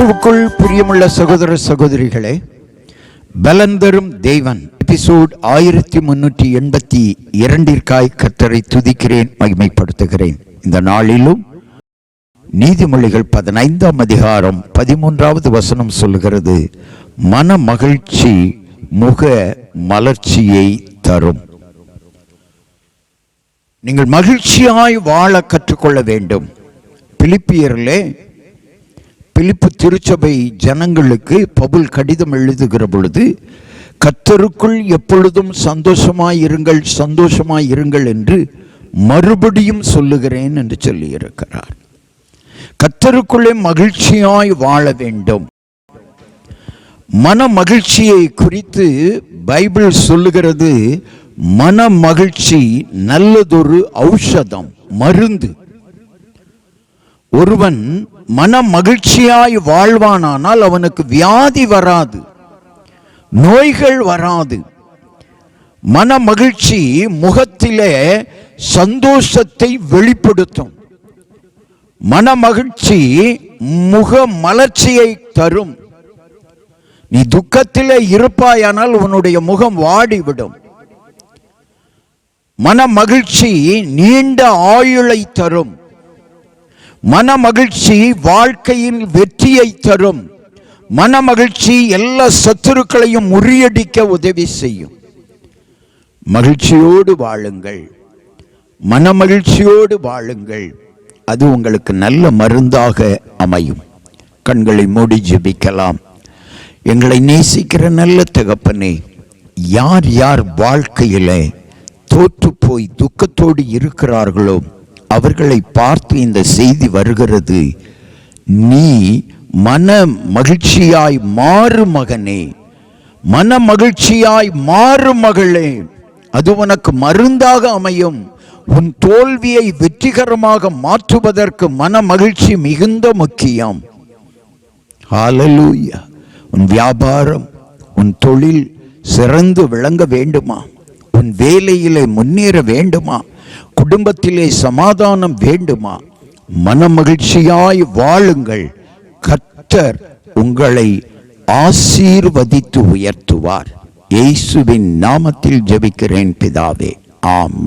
கிறிஸ்துவுக்குள் பிரியமுள்ள சகோதர சகோதரிகளே பலந்தரும் தேவன். எபிசோட் ஆயிரத்தி முன்னூற்றி எண்பத்தி இரண்டிற்காய் கத்தரை துதிக்கிறேன் மகிமைப்படுத்துகிறேன். இந்த நாளிலும் நீதிமொழிகள் பதினைந்தாம் அதிகாரம் பதிமூன்றாவது வசனம் சொல்லுகிறது மன மகிழ்ச்சி முக மலர்ச்சியை தரும். நீங்கள் மகிழ்ச்சியாய் வாழ கற்றுக்கொள்ள வேண்டும். பிலிப்பியரிலே பிலிப்பு திருச்சபை ஜனங்களுக்கு பவுல் கடிதம் எழுதுகிற பொழுது கத்தருக்குள் எப்பொழுதும் சந்தோஷமாயிருங்கள் இருங்கள் இருங்கள் என்று மறுபடியும் சொல்லுகிறேன் என்று சொல்லியிருக்கிறார். கத்தருக்குள்ளே மகிழ்ச்சியாய் வாழ வேண்டும். மன மகிழ்ச்சியை குறித்து பைபிள் சொல்லுகிறது மன மகிழ்ச்சி நல்லதொரு ஔஷதம் மருந்து. ஒருவன் மன மகிழ்ச்சியாய் வாழ்வானானால் அவனுக்கு வியாதி வராது நோய்கள் வராது. மன மகிழ்ச்சி முகத்திலே சந்தோஷத்தை வெளிப்படுத்தும். மன மகிழ்ச்சி முக மலர்ச்சியை தரும். நீ துக்கத்திலே இருப்பாயானால் உன்னுடைய முகம் வாடிவிடும். மன மகிழ்ச்சி நீண்ட ஆயுளை தரும். மன மகிழ்ச்சி வாழ்க்கையின் வெற்றியை தரும். மன மகிழ்ச்சி எல்லா சத்துருக்களையும் முறியடிக்க உதவி செய்யும். மகிழ்ச்சியோடு வாழுங்கள். மன மகிழ்ச்சியோடு வாழுங்கள். அது உங்களுக்கு நல்ல மருந்தாக அமையும். கண்களை மூடி ஜெபிக்கலாம். எங்களை நேசிக்கிற நல்ல தகப்பனே யார் யார் வாழ்க்கையிலே தோற்று போய் துக்கத்தோடு இருக்கிறார்களோ அவர்களை பார்த்து இந்த செய்தி வருகிறது. நீ மன மகிழ்ச்சியாய் மாறு மகனே. மன மகிழ்ச்சியாய் மாறு மகளே. அது உனக்கு மருந்தாக அமையும். உன் தோல்வியை வெற்றிகரமாக மாற்றுவதற்கு மன மகிழ்ச்சி மிகுந்த முக்கியம். ஹalleluya. உன் வியாபாரம் உன் தொழில் சிறந்து விளங்க வேண்டுமா? உன் வேலையிலே முன்னேற வேண்டுமா? குடும்பத்திலே சமாதானம் வேண்டுமா? மன மகிழ்ச்சியாய் வாழுங்கள். கத்தர் உங்களை ஆசீர்வதித்து உயர்த்துவார். இயேசுவின் நாமத்தில் ஜெபிக்கிறேன் பிதாவே. ஆம்.